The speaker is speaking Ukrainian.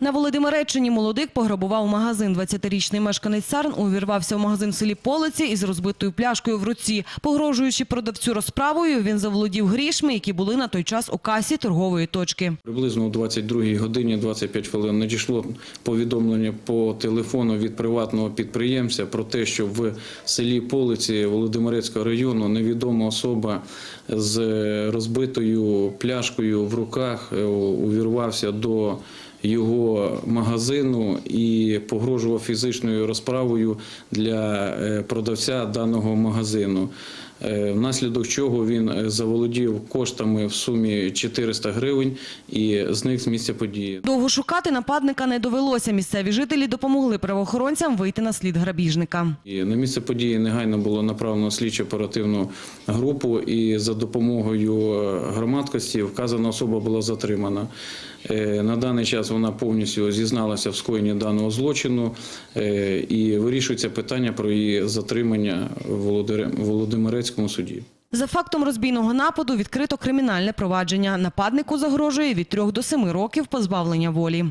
На Володимиреччині молодик пограбував магазин. 20-річний мешканець Сарн увірвався в магазин в селі Полиці із розбитою пляшкою в руці. Погрожуючи продавцю розправою, він заволодів грішми, які були на той час у касі торгової точки. Приблизно о 22 годині 25 хвилин надійшло повідомлення по телефону від приватного підприємця про те, що в селі Полиці Володимирецького району невідома особа з розбитою пляшкою в руках е, увірвався до його магазину і погрожував фізичною розправою для е, продавця даного магазину. Е, Внаслідок чого він е, заволодів коштами в сумі 400 гривень і зник з місця події. Довго шукати нападника не довелося. Місцеві жителі допомогли правоохоронцям вийти на слід грабіжника. І на місце події негайно було направлено слідчо-оперативну групу, і за допомогою е, громадськості вказана особа була затримана. На даний час вона повністю зізналася в скоєнні даного злочину і вирішується питання про її затримання в Володимирецькому суді. За фактом розбійного нападу відкрито кримінальне провадження. Нападнику загрожує від 3 до 7 років позбавлення волі.